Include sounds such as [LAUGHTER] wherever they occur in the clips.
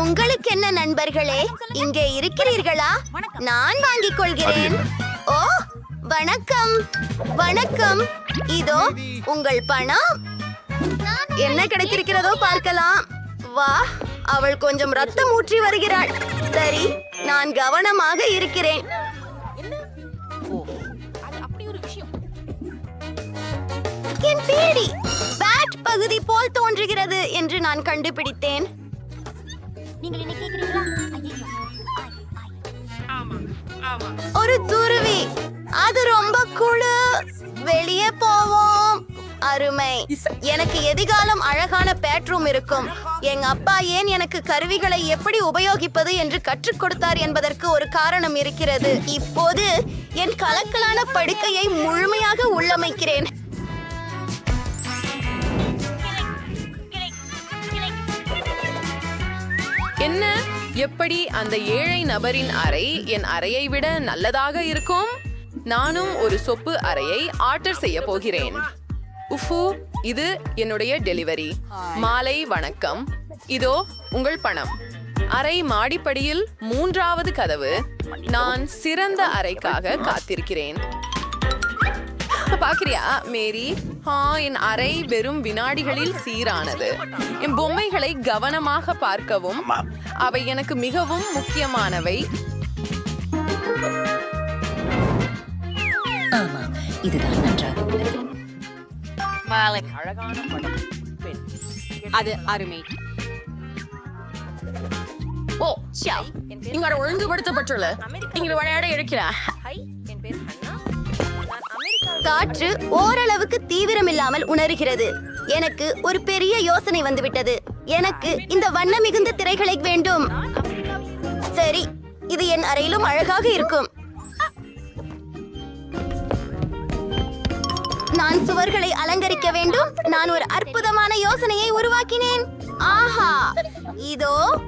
உங்களுக்கு என்ன நண்பர்களே இங்கே இருக்கிறீர்களா? நான் வாங்கிக் கொள்கிறேன். ஓ வணக்கம். வணக்கம். இதோ உங்கள் பணம். என்ன கிடைத்திருக்கிறதோ பார்க்கலாம். வா அவள் கொஞ்சம் ரத்தம் ஊற்றி வருகிறாள். சரி நான் கவனமாக இருக்கிறேன். என் பேடி பேட் பகுதி போல் தோன்றுகிறது என்று நான் கண்டுபிடித்தேன். நீங்கள் என்ன கேட்கிறீங்களா? ஒரு துருவி. அது ரொம்ப குழு. வெளியே போவோம். அருமை. எனக்கு எதிர்காலம் அழகான பேட்ரூம் இருக்கும். எங்க அப்பா ஏன் எனக்கு கருவிகளை எப்படி உபயோகிப்பது என்று கற்றுக் கொடுத்தார் என்பதற்கு ஒரு காரணம் இருக்கிறது. இப்போது என் கலக்கலான படுக்கையை முழுமையாக உள்ளமைக்கிறேன். என்ன? எப்படி அந்த ஏழை நபரின் அறை என் அறையை விட நல்லதாக இருக்கும்? நானும் ஒரு சொப்பு அறையை ஆர்டர் செய்ய போகிறேன். உஃபு இது என்னுடைய டெலிவரி. மாலை வணக்கம். இதோ உங்கள் பணம். அறை மாடிப்படியில் மூன்றாவது கதவு. நான் சிறந்த அறைக்காக காத்திருக்கிறேன். பாக்குறியா மேரி? ஆ என் அறை வெறும் வினாடிகளில் சீரானது. என் பொம்மைகளை கவனமாக பார்க்கவும் அவை எனக்கு மிகவும் முக்கியமானவை. இதுதான் நன்றாக அது அருமை. ஓ ஷா இங்க ஒழுங்குபடுத்தப்பட்டுள்ள. இங்க விளையாட இருக்கிறா. காற்று ஓரளவுக்கு தீவிரமில்லாமல் உணர்கிறது. எனக்கு ஒரு பெரிய யோசனை வந்துவிட்டது. எனக்கு இந்த வண்ண மிகுந்த திரைகளை வேண்டும். சரி இது என் அறையிலும் அழகாக இருக்கும். நான் சுவர்களை அலங்கரிக்க வேண்டும். நான் ஒரு அற்புதமான யோசனையை உருவாக்கினேன். ஆஹா! இதோ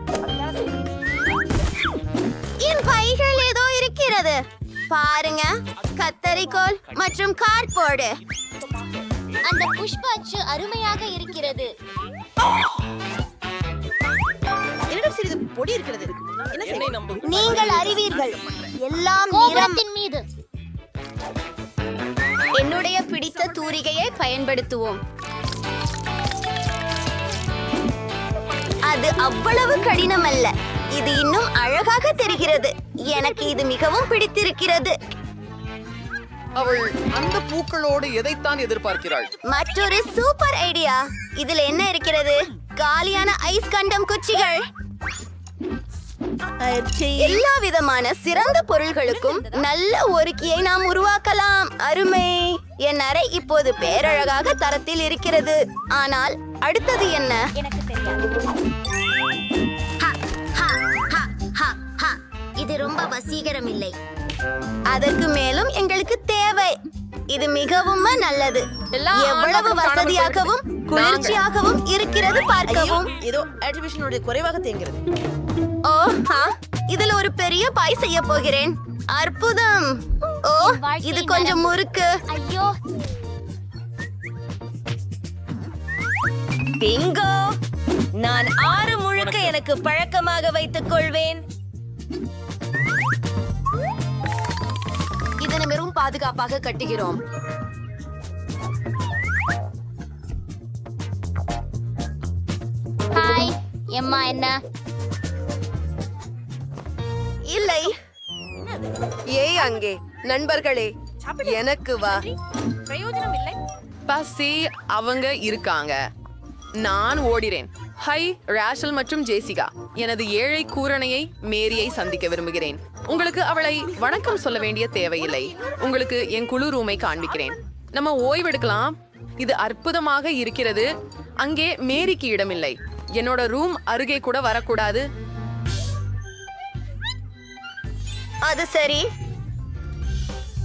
என் பைகள் ஏதோ இருக்கிறது. பாருங்க. கத்தரிக்கோல் மற்றும் கார்ட்போர்டு அந்த புஷ்ப அச்சு அருமையாக இருக்கிறது. என்னிடம் சிறிது பொடி இருக்கிறது. என்ன செய்ய நீங்கள் அறிவீர்கள். எல்லாம் நிறம் கோபுரத்தின் மீது. என்னுடைய பிடித்த தூரிகையை பயன்படுத்துவோம். அது அவ்வளவு கடினம் அல்ல இது இன்னும் அழகாக தெரிகிறது. எனக்கு இது மிகவும் பிடித்திருக்கிறது. அவள் அந்த பூக்களோடு எதைத்தான் எதிர்பார்க்கிறாள்? மற்றொரு சூப்பர் ஐடியா. இதுல என்ன இருக்கிறது? காலியான ஐஸ் கண்டம் குச்சிகள். எல்லா விதமான சிறந்த பொருள்களுக்கும் நல்ல ஒருக்கியை நாம் உருவாக்கலாம். அருமை. என் அறை இப்போது பேரழகாக தரத்தில் இருக்கிறது. ஆனால் அடுத்தது என்ன? எனக்கு தெரியாது இது ரொம்ப வசீகரம் இல்லை அதற்கு மேலும் எங்களுக்கு தேவை. இது மிகவும் நல்லது. எவ்வளவு வசதியாகவும் குளிர்ச்சியாகவும் இருக்கிறது பார்க்கவும். ஏதோ ஆக்டிவேஷனுடைய குறைவாக தேங்கிறது ஓ ஹா இதுல ஒரு பெரிய பாய் செய்ய போகிறேன். அற்புதம். ஓ இது கொஞ்சம். முறுக்கு. ஐயோ. பிங்கோ நான் ஆறு முழுக்க எனக்கு பழக்கமாக வைத்துக் கொள்வேன். பாதுகாப்பாக கட்டுகிறோம். ஹாய் எம்மா என்ன? இல்லை. ஏய் அங்கே. நண்பர்களே எனக்கு வா. பசி அவங்க இருக்காங்க. நான் ஓடிறேன். ஹை ராஷல் மற்றும் ஜேசிகா. எனது ஏழை கூரணையை மேரியை சந்திக்க விரும்புகிறேன். உங்களுக்கு அவளை வணக்கம் சொல்ல வேண்டிய தேவையில்லை. உங்களுக்கு என் குழு ரூமை காண்பிக்கிறேன். நம்ம ஓய்வெடுக்கலாம். இது அற்புதமாக இருக்கிறது. அங்கே மேரிக்கு இடமில்லை. என்னோட ரூம் அருகே கூட வரக்கூடாது. அது சரி.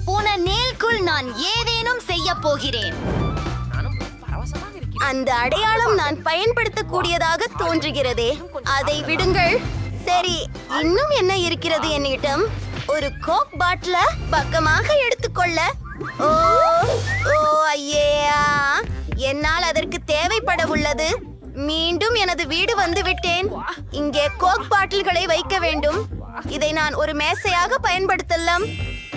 போன நேல்குள் நான் ஏதேனும் செய்ய போகிறேன். அந்த அடையாளம் நான் பயன்படுத்தக்கூடியதாக தோன்றுகிறதே. அதை விடுங்கள். சரி இன்னும் என்ன இருக்கிறது என்னிடம்? ஒரு கோக் பாட்டில பக்கமாக எடுத்துக்கொள்ள. ஓ ஓ ஐயா என்னால் அதற்கு தேவைப்பட உள்ளது. மீண்டும் எனது வீடு வந்து விட்டேன். இங்கே கோக் பாட்டில்களை வைக்க வேண்டும். இதை நான் ஒரு மேசையாக பயன்படுத்தலாம்.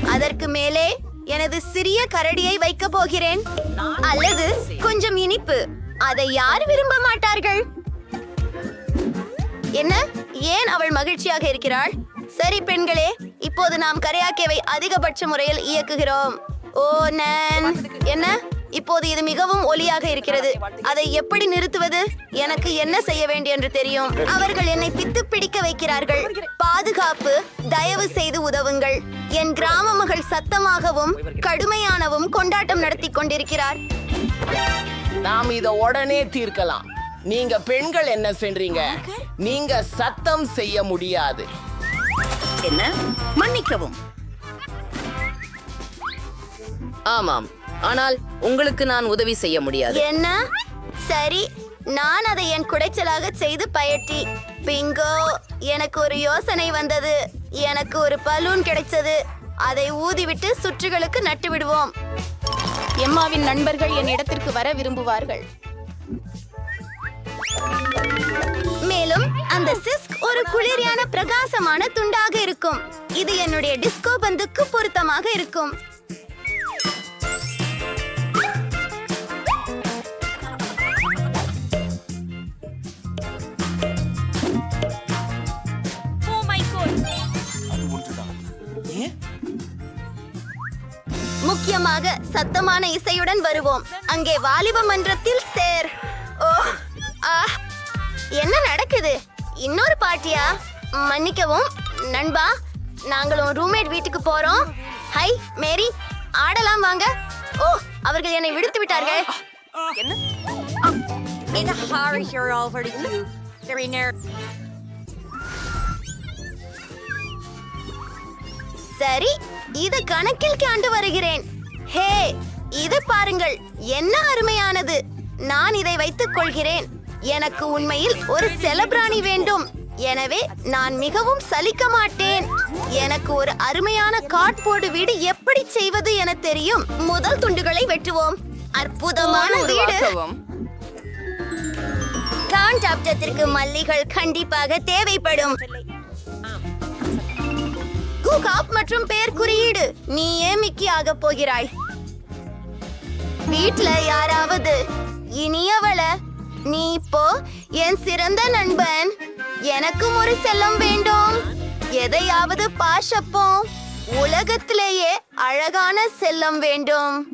அதற்கு மேலே எனது சிறிய கரடியை வைக்க போகிறேன். அல்லது கொஞ்சம் இனிப்பு. அதை யார் விரும்ப மாட்டார்கள்? என்ன? ஏன் அவள் மகிழ்ச்சியாக இருக்கிறாள்? சரி பெண்களே இப்போது நாம் கரையாக்கேவை அதிகபட்ச முறையில் இயக்குகிறோம். ஓ நன். என்ன? இப்போது இது மிகவும் ஒலியாக இருக்கிறது. அதை எப்படி நிறுத்துவது? எனக்கு என்ன செய்ய வேண்டும் என்று தெரியும். அவர்கள் என்னை பித்து பிடிக்க வைக்கிறார்கள். பாதுகாப்பு தயவு செய்து உதவுங்கள். என் கிராம மகள் சத்தமாகவும் கடுமையானவும் கொண்டாட்டம் நடத்தி கொண்டிருக்கிறார். நாம் இதை உடனே தீர்க்கலாம். நீங்க பெண்கள் என்ன செய்றீங்க நீங்க சத்தம் செய்ய முடியாது. என்ன? மன்னிக்கவும். ஆமாம். ஆனால் உங்களுக்கு நான் உதவி செய்ய முடியாது. என்ன? சரி. நான் அதை என் குடைச்சலாக செய்து பயட்டி. பிங்கோ எனக்கு ஒரு யோசனை வந்தது. எனக்கு ஒரு பலூன் கிடைச்சது. அதை ஊதிவிட்டு சுற்றுகளுக்கு நட்டு விடுவோம் எம்மாவின் நண்பர்கள் என் இடத்திற்கு வர விரும்புவார்கள். மேலும் அந்த சிஸ்க் ஒரு குளிரியான பிரகாசமான துண்டாக இருக்கும். இது என்னுடைய டிஸ்கோ பந்துக்கு பொருத்தமாக இருக்கும். முக்கியமாக சத்தமான இசையுடன் வருவோம். அங்கே வாலிப மன்றத்தில் சேர். என்ன நடக்குது? இன்னொரு பார்ட்டியா மன்னிக்கவும் நண்பா நாங்களும் ரூம்மேட் வீட்டுக்கு போறோம். ஹை மேரி ஆடலாம் வாங்க. ஓ அவர்கள் என்னை விடுத்து விட்டார்கள். சரி இது கணக்கில் காண்டு வருகிறேன். ஹே இது பாருங்கள் என்ன அருமையானது. நான் இதை வைத்துக் கொள்கிறேன். எனக்கு உண்மையில் ஒரு செலபிராணி வேண்டும். எனவே நான் மிகவும் சலிக்க மாட்டேன். எனக்கு ஒரு அருமையான கார்ட்போர்டு வீடு எப்படி செய்வது என தெரியும். முதல் துண்டுகளை வெட்டுவோம். அற்புதமான வீடு. உருவாக்கவும். காண்டாப்டத்திற்கு மல்லிகள் கண்டிப்பாக தேவைப்படும். கூகாப் மற்றும் பெயர் குறியீடு. நீயே மிக்கி ஆக போகிறாய். வீட்ல யாராவது இனியவள நீ இப்போ என் சிறந்த நண்பன். எனக்கும் ஒரு செல்லம் வேண்டும். எதையாவது பாஷப்போம் உலகத்திலேயே அழகான செல்லம் வேண்டும்.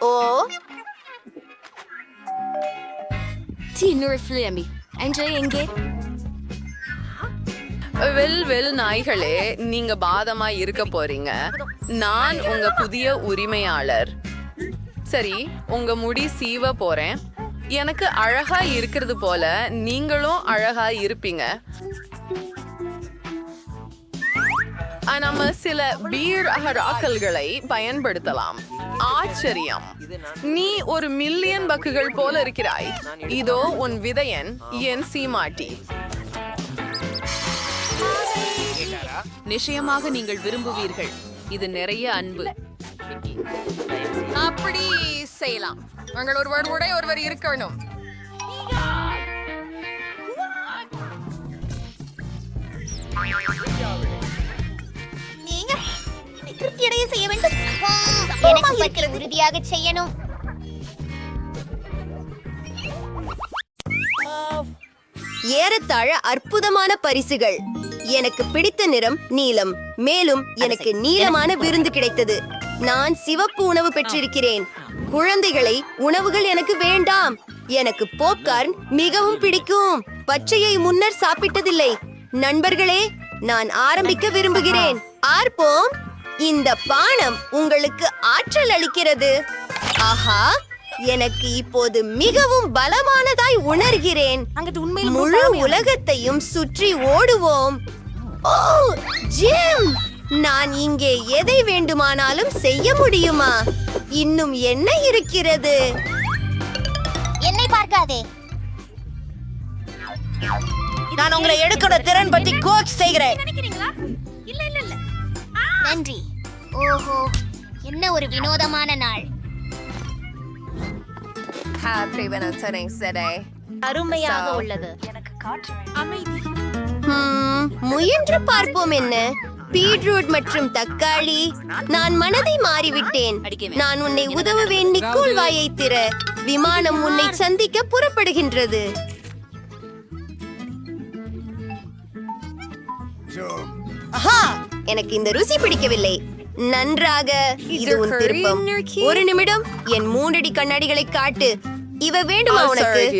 ஓ. வெல் வெல் நாய்களே நீங்க பாதமா இருக்க போறீங்க. நான் உங்க புதிய உரிமையாளர். சரி உங்க முடி சீவ போறேன். எனக்கு அழகா இருக்கிறது போல நீங்களும் அழகா இருப்பீங்க. நம்ம சில பீர் அகராக்கல்களை பயன்படுத்தலாம். ஆச்சரியம். நீ ஒரு மில்லியன் பக்குகள் போல இருக்கிறாய். இதோ உன் விதையன் என் சீமாட்டி. நிச்சயமாக நீங்கள் விரும்புவீர்கள். இது நிறைய அன்பு. அப்படி செய்யலாம். உங்கள் ஒருவர் உடை ஒருவர் இருக்கணும். செய்ய வேண்டும். எனக்கு பற்றி உறுதியாக செய்யணும். ஏறத்தாழ அற்புதமான பரிசுகள். எனக்கு பிடித்த நிறம் நீலம். மேலும் எனக்கு நீளமான விருந்து கிடைத்தது. நான் சிவப்பு உணவு பெற்றிருக்கிறேன். குழந்தைகளை உணவுகள் எனக்கு வேண்டாம். எனக்கு போப்கார்ன் மிகவும் பிடிக்கும். பச்சையை முன்னர் சாப்பிட்டதில்லை. நண்பர்களே நான் ஆரம்பிக்க விரும்புகிறேன். ஆர்ப்போம். இந்த பானம் உங்களுக்கு ஆற்றல் அளிக்கிறது. ஆஹா எனக்கு இப்போது மிகவும் பலமானதாய் உணர்கிறேன். முழு உலகத்தையும் சுற்றி ஓடுவோம். ஓ ஜிம்! நான் இங்கே எதை வேண்டுமானாலும் செய்ய முடியுமா? இன்னும் என்ன இருக்கிறது? என்னை பார்க்காதே. நான் உங்களை எடுக்கிற திறன் பற்றி கோச் செய்கிறேன். நன்றி. ஓஹோ என்ன ஒரு வினோதமான நாள். அருமையாக உள்ளது. ஹம், முயன்று பார்ப்போம் என்ன. பீட்ரூட் மற்றும் தக்காளி. நான் மனதை மாறிவிட்டேன். நான் உன்னை உதவ வேண்டி கூழ்வாயை திற. விமானம் உன்னை சந்திக்க புறப்படுகின்றது. எனக்கு இந்த ருசி பிடிக்கவில்லை. நன்றாக. இது உன் திருப்பம் ஒரு நிமிடம். என் மூன்றடி கண்ணாடிகளை காட்டு. இவ வேண்டுமா உனக்கு?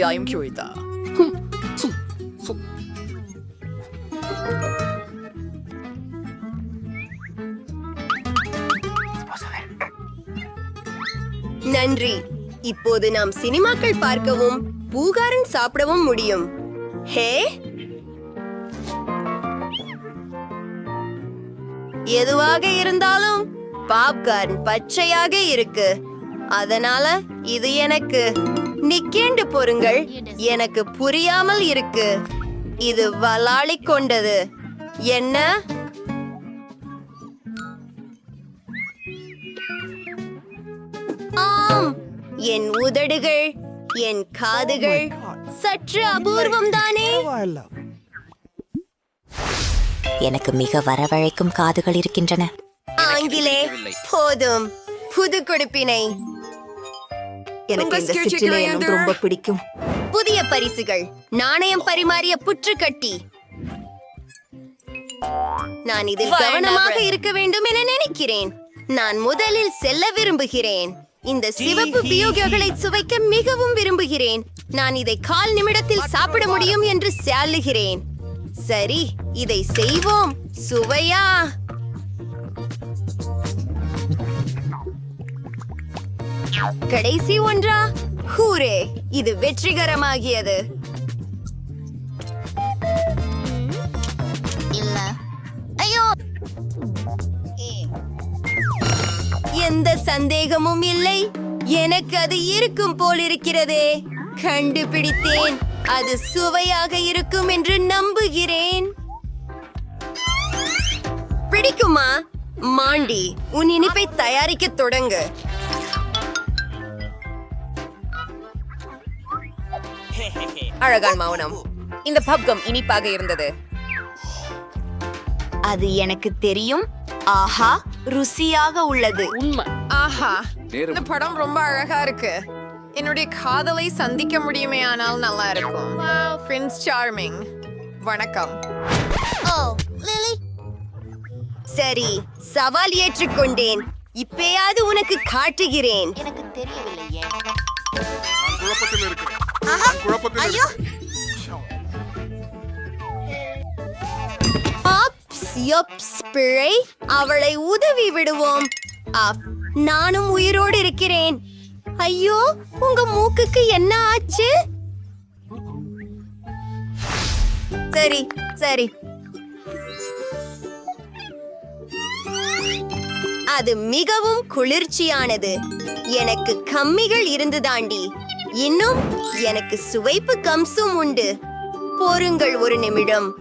நன்றி. இப்போது நாம் சினிமாக்கள் பார்க்கவும் பூகாரன் சாப்பிடவும் முடியும். ஹே? எதுவாக இருந்தாலும் பாப்கார்ன் பச்சையாக இருக்கு. அதனால இது எனக்கு. நிக்கேண்டு பொருங்கள் எனக்கு புரியாமல் இருக்கு. இது வலாளி கொண்டது. என்ன? ஆம் என் உதடுகள் என் காதுகள் சற்று அபூர்வம் தானே எனக்கு மிக வரவழைக்கும் காதுகள் இருக்கின்றன. ஆங்கிலே போதும். புது கொடுப்பினை. எனக்கு இந்த சிற்றிலை எண்ணம் ரொம்ப பிடிக்கும். புதிய பரிசுகள். நாணயம் பரிமாறிய புற்றுக்கட்டி நான் இதில் கவனமாக இருக்க வேண்டும் என நினைக்கிறேன். நான் முதலில் செல்ல விரும்புகிறேன். இந்த சிவப்பு பியோகங்களை சுவைக்க மிகவும் விரும்புகிறேன். நான் இதை கால் நிமிடத்தில் சாப்பிட முடியும் என்று சாலுகிறேன். சரி இதை செய்வோம். சுவையா? கடைசி ஒன்றா? ஹூரே இது வெற்றிகரமாகியது. இல்ல. ஐயோ! எந்த சந்தேகமும் இல்லை. எனக்கு அது இருக்கும் போல் இருக்கிறதே கண்டுபிடித்தேன். அது சுவையாக இருக்கும் என்று நம்புகிறேன். பிடிக்குமா? மாண்டி உன் இனிப்பை தயாரிக்க தொடங்கு. அழகான் மௌனம். இந்த பப்கம் இனிப்பாக இருந்தது. அது எனக்கு தெரியும். ஆஹா. ருசியாக உள்ளது. ஆஹா இந்த படம் ரொம்ப அழகா இருக்கு. என்னுடைய காதலை சந்திக்க முடியுமே ஆனால் நல்லா இருக்கும். பிரின்ஸ் சார்மிங் வணக்கம். ஓ லிலி சரி சவால் ஏற்றுக்கொண்டேன். இப்பயாவது உனக்கு காட்டுகிறேன். எனக்கு தெரியவில்லையே. ஐயோ. ஆப்ஸ், யப்ஸ், பிழை அவளை உதவி விடுவோம். அப் நானும் உயிரோடு இருக்கிறேன். ஐயோ உங்க மூக்குக்கு என்ன ஆச்சு? சரி சரி. அது மிகவும் குளிர்ச்சியானது. எனக்கு கம்மிகள் இருந்து தாண்டி இன்னும் எனக்கு சுவைப்பு கம்சும் உண்டு. போருங்கள் ஒரு நிமிடம்.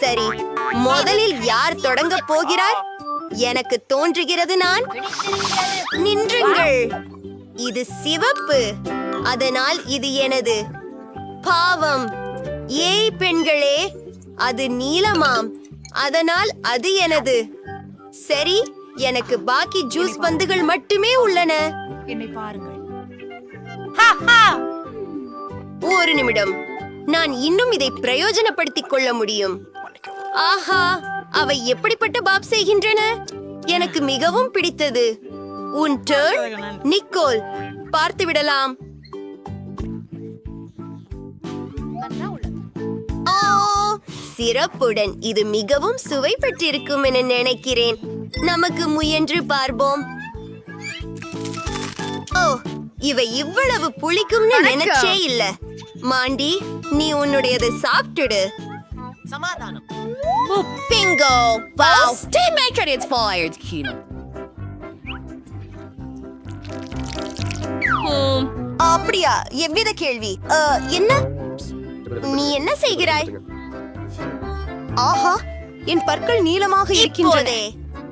சரி முதலில் யார் தொடங்க போகிறார்? எனக்கு தோன்றுகிறது நான். நின்றுங்கள். இது சிவப்பு. அதனால் இது எனது. பாவம். ஏய் பெண்களே அது நீலமாம். அதனால் அது எனது. சரி எனக்கு பாக்கி ஜூஸ் பந்துகள் மட்டுமே உள்ளன. ஒரு நிமிடம். நான் இன்னும் இதை பிரயோஜனப்படுத்திக் கொள்ள முடியும். ஆஹா அவை எப்படிப்பட்ட பாப் செய்கின்றன? எனக்கு மிகவும் பிடித்தது. உன் டர்ன் நிக்கோல். பார்த்து விடலாம் ஓ சிறப்புடன். இது மிகவும் சுவை பெற்றிருக்கும் என நினைக்கிறேன். நமக்கு முயன்று பார்ப்போம். ஓ இவை இவ்வளவு புளிக்கும்னு நினைச்சே இல்ல. மாண்டி நீ உன்னுடையதை சாப்பிட்டுடு. சமாதானம். Bingo wow maker is fired, Kino. அப்படியா? எவ்வித கேள்வி. அ, என்ன? நீ என்ன செய்கிறாய்? ஆஹா என் பற்கள் நீளமாக இருக்கின்றன.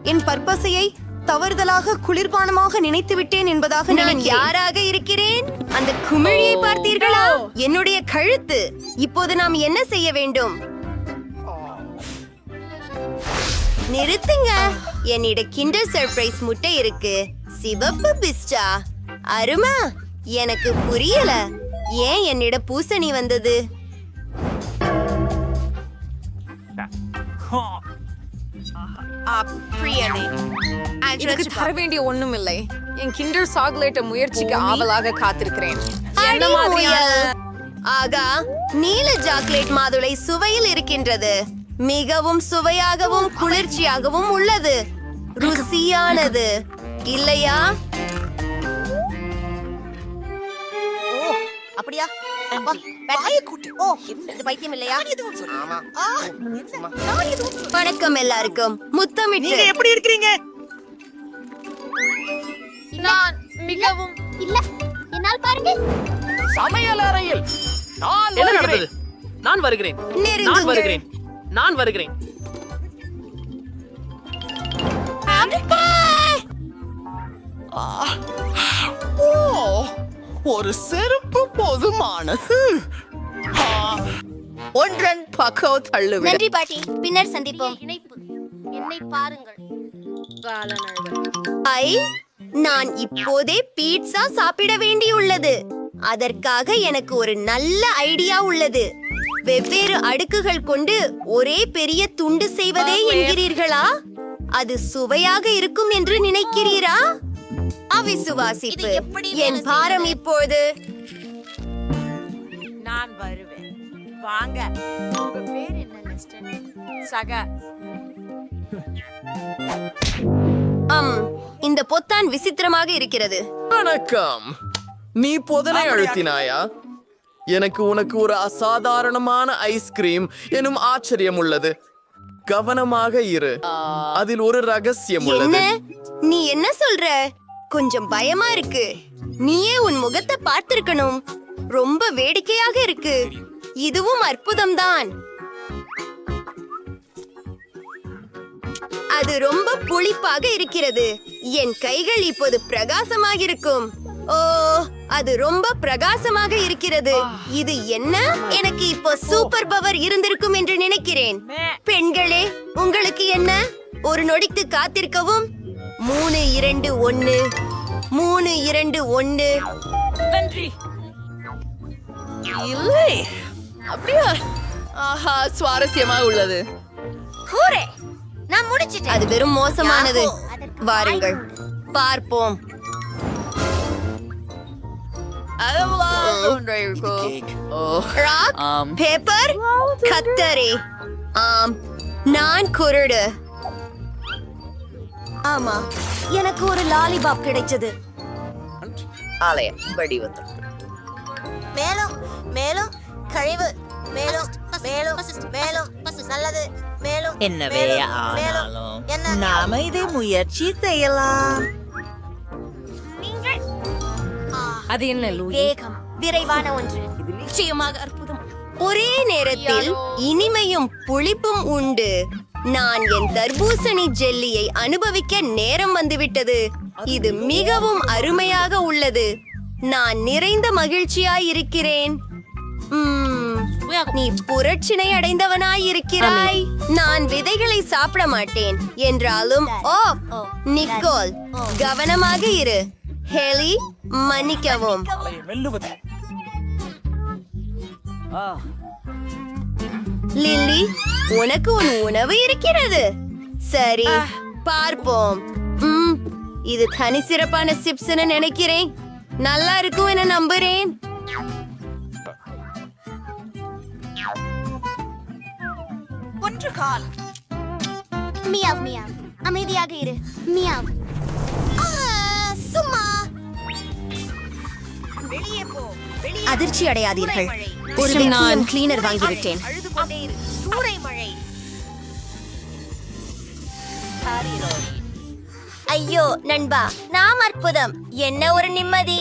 என் பற்பசையை தவறுதலாக குளிர்பானமாக நினைத்து விட்டேன் என்பதாக நான் யாராக இருக்கிறேன்? அந்த குமிழியை பார்த்தீர்களா? என்னுடைய கழுத்து. இப்போது நாம் என்ன செய்ய வேண்டும்? நிறுத்துங்க என்னிட கிண்டர் சர்ப்ரைஸ் முட்டை இருக்கு சிவப்பு பிஸ்டா அருமா எனக்கு புரியல ஏன் என்னிட பூசணி வந்தது எனக்கு தர வேண்டிய ஒண்ணும் இல்லை என் கிண்டர் சாக்லேட்டை முயற்சிக்கு ஆவலாக காத்திருக்கிறேன் என்ன மாதிரியான ஆகா நீல சாக்லேட் மாதுளை சுவையில் இருக்கின்றது மிகவும் சுவையாகவும் குளிர்ச்சியாகவும் உள்ளது. ருசியானது. இல்லையா? அப்படியா? அப்பா, வாயை கூட்டு. ஓ இது பைத்தியம் இல்லையா? வணக்கம் எல்லாருக்கும். முத்தமிட்டு. எப்படி இருக்கிறீங்க? நான் மிகவும் இல்ல. என்னால் பாருங்க. சமையல் அறையில் நான் வருகிறேன். நான் வருகிறேன். நான் நெருங்குங்கள். வருகிறேன். நான் வருகிறேன். ஓ ஒரு செருப்பு போதுமானது. ஒன்றன் பக்கம் தள்ளுவிட. நன்றி பாட்டி. பின்னர் சந்திப்போம். இணைப்பு. என்னை பாருங்கள். ஐ நான் இப்போதே பீட்சா சாப்பிட வேண்டியுள்ளது. அதற்காக எனக்கு ஒரு நல்ல ஐடியா உள்ளது. வெவ்வேறு அடுக்குகள் கொண்டு ஒரே பெரிய துண்டு செய்வதே என்கிறீர்களா? அது சுவையாக இருக்கும் என்று நினைக்கிறீரா? அவிசுவாசிப்பு. என் பாரம் இப்போது. நான் வருவேன். வாங்க. உங்க பேர் என்ன சக. அம் இந்த பொத்தான் விசித்திரமாக இருக்கிறது. வணக்கம். நீ பொதனை அழுத்தினாயா? எனக்கு உனக்கு ஒரு அசாதாரணமான ஐஸ்கிரீம் எனும் ஆச்சரியம் உள்ளது. கவனமாக இரு. அதில் ஒரு ரகசியம் உள்ளது. நீ என்ன சொல்ற? கொஞ்சம் பயமா இருக்கு. நீயே உன் முகத்தை பார்த்திருக்கணும். ரொம்ப வேடிக்கையாக இருக்கு. இதுவும் அற்புதம்தான். அது ரொம்ப புளிப்பாக இருக்கிறது. என் கைகள் இப்போது பிரகாசமாக இருக்கும் ஓ அது ரொம்ப பிரகாசமாக இருக்கிறது. இது என்ன? எனக்கு இப்போ சூப்பர் பவர் இருந்திருக்கும் என்று நினைக்கிறேன். பெண்களே உங்களுக்கு என்ன? ஒரு நொடிக்கு காத்திருக்கவும். மூணு இரண்டு ஒன்னு. மூணு இரண்டு ஒன்னு. இல்லை. அப்படியா? ஆஹா சுவாரஸ்யமா உள்ளது. நான் முடிச்சிட்டேன் அது வெறும் மோசமானது. வாருங்கள். பார்ப்போம். ராக் பேப்பர் கத்தரி. ஆம் நான் குருடு. ஆமா எனக்கு ஒரு லாலிபாப் கிடைச்சது. ஆலயம் வடிவத்தில். மேலும் மேலும் கழிவு. மேலும் மேலும் மேலும் நல்லது. மேலும் என்னவே ஆனாலும் என்ன? நாம இதை முயற்சி செய்யலாம். அது என்ன லூயி? வேகம் விரைவான ஒன்று. இது நிச்சயமாக அற்புதம். ஒரே நேரத்தில் இனிமையும் புளிப்பும் உண்டு. நான் என் தர்பூசணி ஜெல்லியை அனுபவிக்க நேரம் வந்துவிட்டது. இது மிகவும் அருமையாக உள்ளது. நான் நிறைந்த மகிழ்ச்சியாய் இருக்கிறேன். உம், நீ புரட்சினை அடைந்தவனாய் இருக்கிறாய். நான் விதைகளை சாப்பிட மாட்டேன். என்றாலும் ஓ நிக்கோல் கவனமாக இரு. ஹெலி மன்னிக்கவும் லில்லி உனக்கு உன் உணவு இருக்கிறது சரி பார்ப்போம் ம், இது தனி சிறப்பான சிப்ஸ்னு நினைக்கிறேன் நல்லா இருக்கும் என நம்புறேன் ஒன்று கால் மியாவ் மியாவ் அமைதியாக இரு மியாவ் அதிர்ச்சி அடையாதீர்கள். ஒரு நான் கிளீனர் வாங்கிவிட்டேன். ஐயோ நண்பா நாம் அற்புதம். என்ன ஒரு நிம்மதி.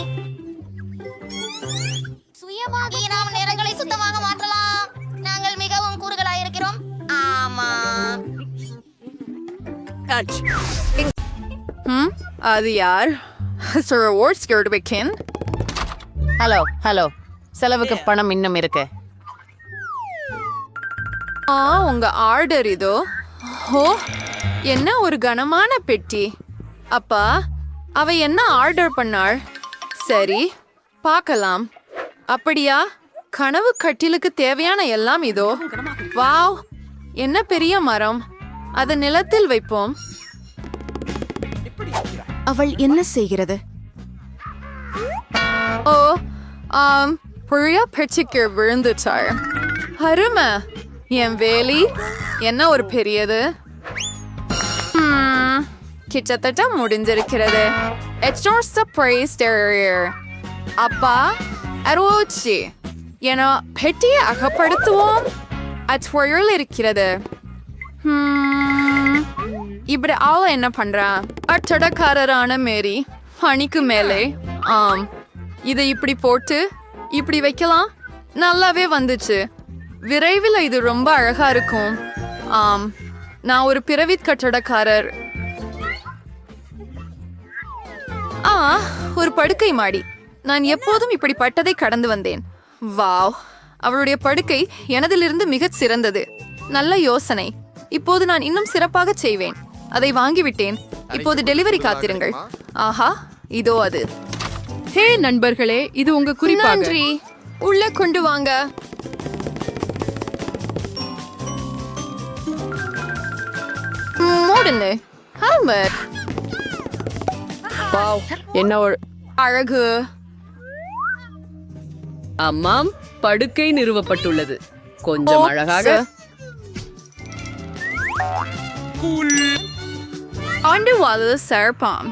சுயமாக நாம் நேரங்களை சுத்தமாக மாற்றலாம். நாங்கள் மிகவும் கூறுகளாய் இருக்கிறோம் ஆமா அது யார்? சார் ஓட்ஸ் கேட்டு வைக்கேன் ஹலோ ஹலோ செலவுக்கு பணம் இன்னும் இருக்கு. ஆ உங்க ஆர்டர் இதோ. ஓ என்ன ஒரு கனமான பெட்டி. அப்பா அவ என்ன ஆர்டர் பண்ணாள்? சரி பார்க்கலாம். அப்படியா? கனவு கட்டிலுக்கு தேவையான எல்லாம் இதோ. வாவ் என்ன பெரிய மரம். அதை நிலத்தில் வைப்போம். அவள் என்ன செய்கிறது? ஓ ஆம் புழிய பெட்டிக்கு விழுந்துட்டாள் அருமை. என் வேலி என்ன ஒரு பெரியது? கிட்டத்தட்ட முடிஞ்சிருக்கிறது. எச்சோர் சர்ப்ரைஸ் டெரியர் அப்பா அரோச்சி என பெட்டியை அகப்படுத்துவோம். அச்சுவையில் இருக்கிறது. இப்படி அவ என்ன பண்றா? அச்சடக்காரரான மேரி பணிக்கு மேலே. ஆம். இதை இப்படி போட்டு இப்படி வைக்கலாம்? நல்லாவே வந்துச்சு. விரைவில் இது ரொம்ப அழகா இருக்கும். ஆம் நான் ஒரு பிறவி கட்டடக்காரர். ஆ ஒரு படுக்கை மாடி. நான் எப்போதும் இப்படிப்பட்டதை கடந்து வந்தேன். வாவ் அவளுடைய படுக்கை எனதிலிருந்து மிகச் சிறந்தது. நல்ல யோசனை. இப்போது நான் இன்னும் சிறப்பாக செய்வேன். அதை வாங்கிவிட்டேன். இப்போது டெலிவரி காத்திருங்கள். ஆஹா இதோ அது. ஹே நண்பர்களே இது உங்க குறிப்பாக. நன்றி உள்ள கொண்டு வாங்க. மூடுன்னு ஹாமர் வாவ் என்ன ஒரு அழகு. அம்மாம் படுக்கை நிறுவப்பட்டுள்ளது. கொஞ்சம் அழகாக ஆண்டு வாதது சிறப்பாம்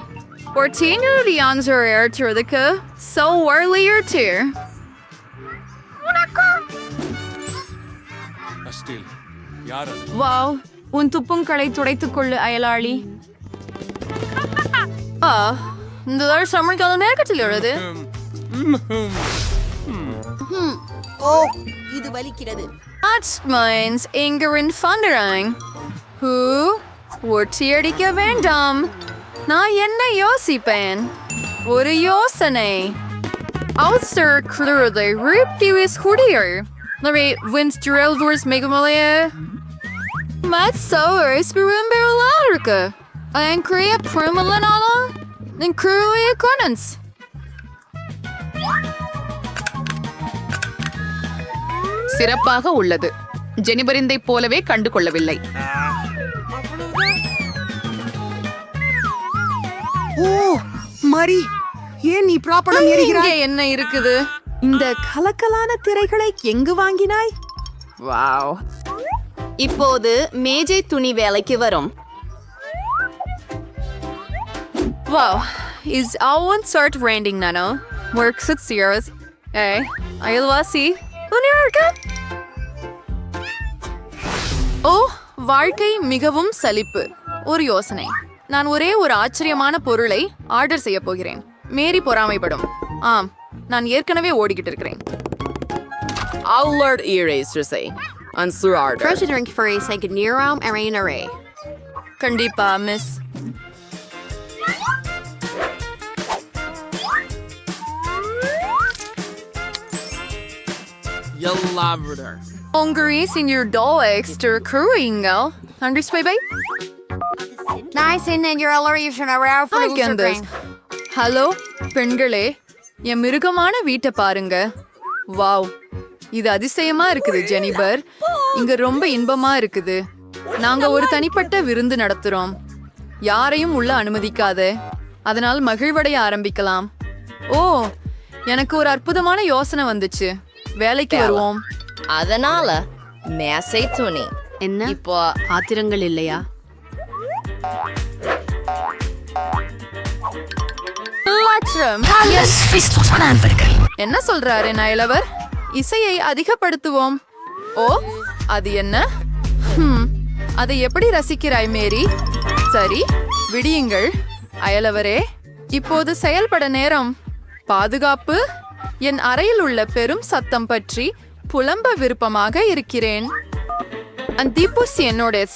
Portinho [LAUGHS] de Anzorer Trudica, so early your tear. Wow, untupung karay turay to kulu ayalari. Ah, nandar summer kalo na ka tuloy rade. Oh, ito bali kira That means anger and thundering. Who? Wortier di kya vandam? நான் என்ன யோசிப்பேன் ஒரு யோசனை Außer Klurde Ruptius Hudier. Larry wins Geraldors Megamaleia. Matsoers Berumberlarka. Ankria Primalanala. And Cruia Conans. சிறப்பாக உள்ளது ஜெனிபரிந்தை போலவே கண்டு கொள்ளவில்லை ஓ மரி ஏன் நீ ப்ராப்பரம் இங்கே என்ன இருக்குது? இந்த கலக்கலான திரைகளை எங்கு வாங்கினாய்? வாவ். இப்போது மேஜை துணி வேலைக்கு வரும். Wow, is Alwan start raining nano? Works at Sears. Hey, அயல்வாசி உன்னிருக்க ஓ வாழ்க்கை மிகவும் சலிப்பு. ஒரு யோசனை. நான் ஒரே ஒரு ஆச்சரியமான பொருளை ஆர்டர் செய்ய போகிறேன் மேரி பொறாமைப்படும் ஆம் நான் ஏற்கனவே ஓடிக்கிட்டு இருக்கிறேன் Allard eraser Answer order. Treasuring for a second Nerom Arena Ray. கண்டிப்பா miss Yallaverdar. Hungary senior doll extra crewingo. Understand, babe? Nice have I can this. Hello பெண்களே என் மிருகமான வீட்டை பாருங்க. வாவ் இது அதிசயமா இருக்குது ஜெனிபர். இங்க ரொம்ப இன்பமா இருக்குது. நாங்க ஒரு தனிப்பட்ட விருந்து நடத்துறோம். யாரையும் உள்ள அனுமதிக்காத. அதனால் மகிழ்வடைய ஆரம்பிக்கலாம். ஓ எனக்கு ஒரு அற்புதமான யோசனை வந்துச்சு. வேலைக்கு வருவோம். அதனால மேசை துணி. என்ன? இப்போ ஆத்திரங்கள் இல்லையா? என்ன சொல்றாரு நயலவர்? இசையை அதிகப்படுத்துவோம். ஓ அது என்ன? அதை எப்படி ரசிக்கிறாய் மேரி? சரி விடியுங்கள். அயலவரே இப்போது செயல்பட நேரம். பாதுகாப்பு. என் அறையில் உள்ள பெரும் சத்தம் பற்றி புலம்ப விருப்பமாக இருக்கிறேன். Antipus என்னோட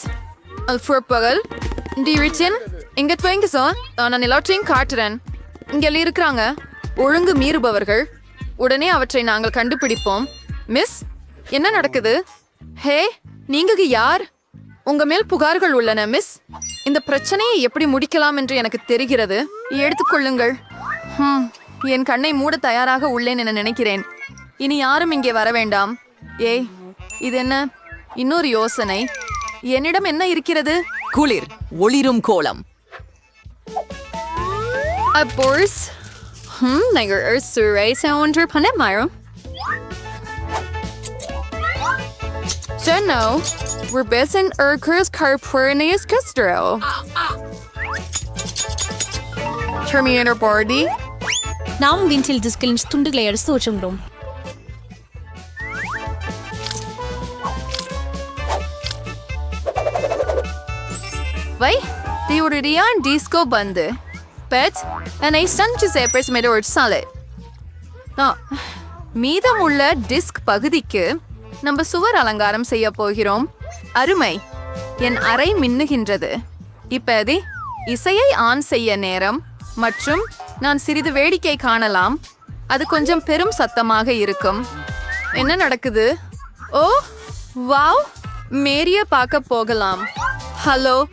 டி ரிச்சன் இங்க துவங்க சார் நான் எல்லாற்றையும் காட்டுறேன். இங்க இருக்கிறாங்க. ஒழுங்கு மீறுபவர்கள். உடனே அவற்றை நாங்கள் கண்டுபிடிப்போம். மிஸ் என்ன நடக்குது? ஹே நீங்க யார்? உங்க மேல் புகார்கள் உள்ளன மிஸ். இந்த பிரச்சனையை எப்படி முடிக்கலாம் என்று எனக்கு தெரிகிறது. எடுத்துக்கொள்ளுங்கள் ஹம், என் கண்ணை மூட தயாராக உள்ளேன் என நினைக்கிறேன். இனி யாரும் இங்கே வர வேண்டாம். ஏய் இது என்ன? இன்னொரு யோசனை. என்னிடம் என்ன இருக்கிறது? குளிர் ஒளிரும் கோலம்? Hmm, nager er surrey sounder panet myro. Jenno, we're busy Urkers Carpurnius Castro. Terminator Bardi. நாம் வின்டில் டிஸ்கில் துண்டுகளை எடுத்து வச்சுக்கிறோம் Vai, det gjorde det en disco bande. Bet, en ei sanche சேப்பர்ஸ் med ஒரு salad. ஆ, மீதமுள்ள டிஸ்க் பகுதிக்கு நம்ம சுவர் அலங்காரம் செய்ய போகிறோம். அருமை. என் அறை மின்னுகின்றது. இப்பதி இசையை ஆன் செய்ய நேரம் மற்றும் நான் சிறிது வேடிக்கை காணலாம். அது கொஞ்சம் பெரும் சத்தமாக இருக்கும். என்ன நடக்குது? ஓ வாவ் மேரிய பார்க்க போகலாம். ஹலோ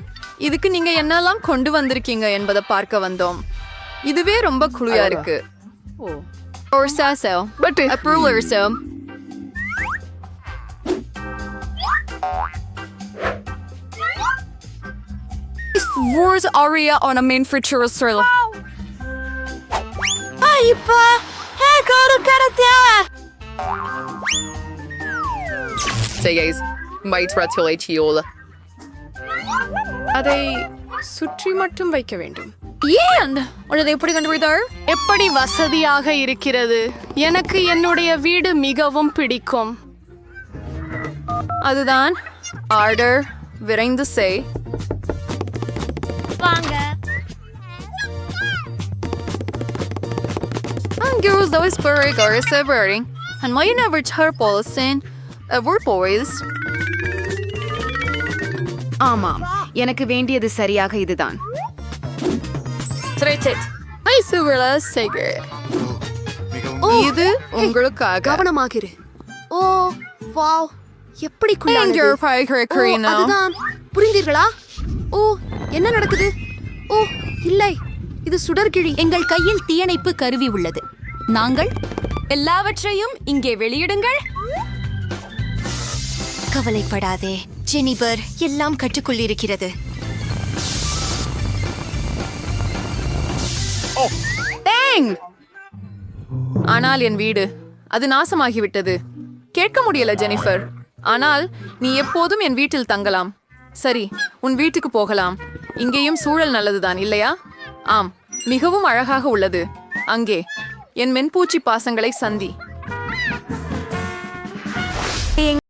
இதுக்கு நீங்க என்னெல்லாம் கொண்டு வந்திருக்கீங்க என்பதை பார்க்க வந்தோம் இதுவே ரொம்ப குளியா இருக்கு Or Sasso. But a ruler so. Wars aria on a main for Churrasrilla. இப்பா Say guys, might ratulate அதை சுற்றி மட்டும் வைக்க வேண்டும். ஏன்? உனதை எப்படி கண்டுபிடித்தாள்? எப்படி வசதியாக இருக்கிறது? எனக்கு என்னுடைய வீடு மிகவும் பிடிக்கும். அதுதான் ஆர்டர். விரைந்து செய். வாங்க. Girls those furry are severing. And why you never tell Paulson? Uh, we're boys. ஆமாம். எனக்கு வேண்டியது சரியாக இதுதான். இது [LAUGHS] உங்களுக்காக. கவனமாகிரு. ஓ வாவ். எப்படி. அதுதான். புரிந்தீர்களா? ஓ என்ன நடக்குது? ஓ இல்லை. இது சுடர்கிழி. எங்கள் கையில் தீயணைப்பு கருவி உள்ளது. நாங்கள் எல்லாவற்றையும் இங்கே வெளியிடுங்கள். கவலைப்படாதே. ஜெனிபர் எல்லாம் கற்றுக்கொள்ளிருக்கிறது. ஆனால் என் வீடு அது நாசமாகிவிட்டது. கேட்க முடியல ஜெனிஃபர். ஆனால் நீ எப்போதும் என் வீட்டில் தங்கலாம். சரி உன் வீட்டுக்கு போகலாம். இங்கேயும் சூழல் நல்லதுதான் இல்லையா? ஆம் மிகவும் அழகாக உள்ளது. அங்கே என் மென்பூச்சி பாசங்களை சந்தி.